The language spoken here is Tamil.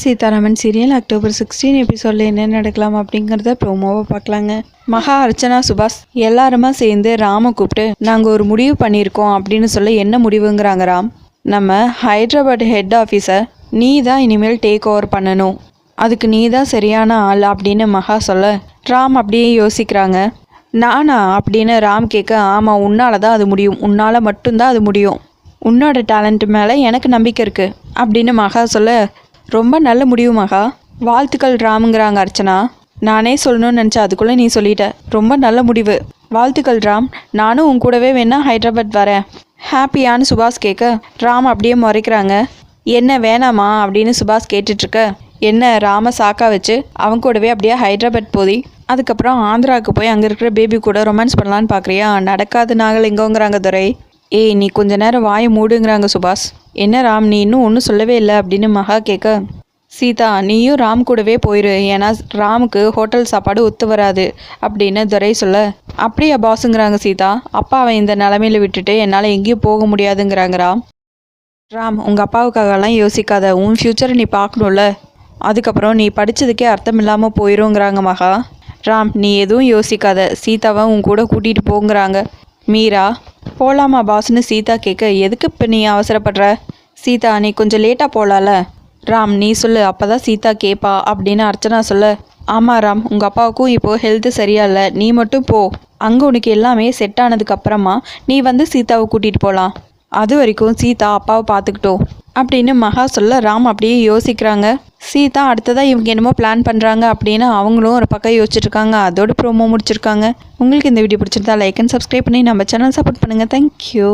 சீதாராமன் சீரியல் அக்டோபர் சிக்ஸ்டீன் எபிசோடில் என்ன நடக்கலாம் அப்படிங்கிறத ப்ரோமோவை பார்க்கலாங்க. மகா அர்ச்சனா சுபாஷ் எல்லாருமா சேர்ந்து ராமை கூப்பிட்டு நாங்கள் ஒரு முடிவு பண்ணியிருக்கோம் அப்படின்னு சொல்ல என்ன முடிவுங்கிறாங்க ராம்? நம்ம ஹைதராபாத் ஹெட் ஆஃபீஸர் நீ தான் இனிமேல் டேக் ஓவர் பண்ணணும். அதுக்கு நீ தான் சரியான ஆள் அப்படின்னு மகா சொல்ல ராம் அப்படியே யோசிக்கிறாங்க. நானா? அப்படின்னு ராம் கேட்க ஆமாம் உன்னால தான் அது முடியும். உன்னால் மட்டும்தான் அது முடியும். உன்னோட டேலண்ட் மேலே எனக்கு நம்பிக்கை இருக்குது அப்படின்னு மகா சொல்ல ரொம்ப நல்ல முடிவு மகா. வாழ்த்துக்கள் ராமுங்கிறாங்க அர்ச்சனா. நானே சொல்லணும்னு நினச்சேன் அதுக்குள்ளே நீ சொல்லிட்ட. ரொம்ப நல்ல முடிவு. வாழ்த்துக்கள் ராம். நானும் உன் கூடவே வேணா ஹைதராபாத் வரேன். ஹாப்பியான்னு சுபாஷ் கேட்க ராம் அப்படியே முறைக்கிறாங்க. என்ன வேணாமா அப்படின்னு சுபாஷ் கேட்டுட்ருக்க. என்ன ராம சாக்கா வச்சு அவன் கூடவே அப்படியே ஹைதராபாத் போதி. அதுக்கப்புறம் ஆந்திராவுக்கு போய் அங்கே இருக்கிற பேபி கூட ரொமான்ஸ் பண்ணலான்னு பார்க்குறியா நடக்காது நாகலிங்கோங்கிறாங்க துரை. ஏய் நீ கொஞ்ச நேரம் வாயை மூடுங்கிறாங்க சுபாஷ். என்ன ராம் நீ இன்னும் ஒன்றும் சொல்லவே இல்லை அப்படின்னு மகா கேட்க. சீதா நீயும் ராம் கூடவே போயிரு. ஏன்னா ராமுக்கு ஹோட்டல் சாப்பாடு ஒத்து வராது அப்படின்னு துரை சொல்ல. அப்படியா பாஸுங்கிறாங்க சீதா. அப்பா அவன் இந்த நிலமையில விட்டுட்டு என்னால் எங்கேயும் போக முடியாதுங்கிறாங்க ராம். ராம் உங்கள் அப்பாவுக்காகலாம் யோசிக்காத. உன் ஃப்யூச்சரை நீ பார்க்கணும்ல. அதுக்கப்புறம் நீ படித்ததுக்கே அர்த்தம் இல்லாமல் போயிருங்கிறாங்க மகா. ராம் நீ எதுவும் யோசிக்காத. சீதாவை உன் கூட கூட்டிகிட்டு போங்கிறாங்க. மீரா போகலாமா பாஸ்னு சீதா கேட்க எதுக்கு இப்போ நீ அவசரப்படுற? சீதா நீ கொஞ்சம் லேட்டாக போகலால ராம் நீ சொல்லு அப்போ தான் சீதா கேட்பா அப்படின்னு அர்ச்சனா சொல்ல. ஆமாம் ராம் உங்கள் அப்பாவுக்கும் இப்போது ஹெல்த்து சரியா இல்லை. நீ மட்டும் போ. அங்கே உனக்கு எல்லாமே செட் ஆனதுக்கப்புறமா நீ வந்து சீதாவை கூட்டிகிட்டு போகலாம் அது வரைக்கும் சீதா அப்பாவை பார்த்துக்கிட்டோம் அப்படின்னு மகா சொல்ல ராம் அப்படியே யோசிக்கிறாங்க. சீதா அடுத்ததாக இவங்க என்னமோ பிளான் பண்ணுறாங்க அப்படின்னு அவங்களும் ஒரு பக்கம் யோசிச்சுட்டு இருக்காங்க அதோட ப்ரோமோ முடிச்சிருக்காங்க. உங்களுக்கு இந்த வீடியோ பிடிச்சிருந்தா லைக் அண்ட் சப்ஸ்கிரைப் பண்ணி நம்ம சேனல் சப்போர்ட் பண்ணுங்கள் தேங்க்யூ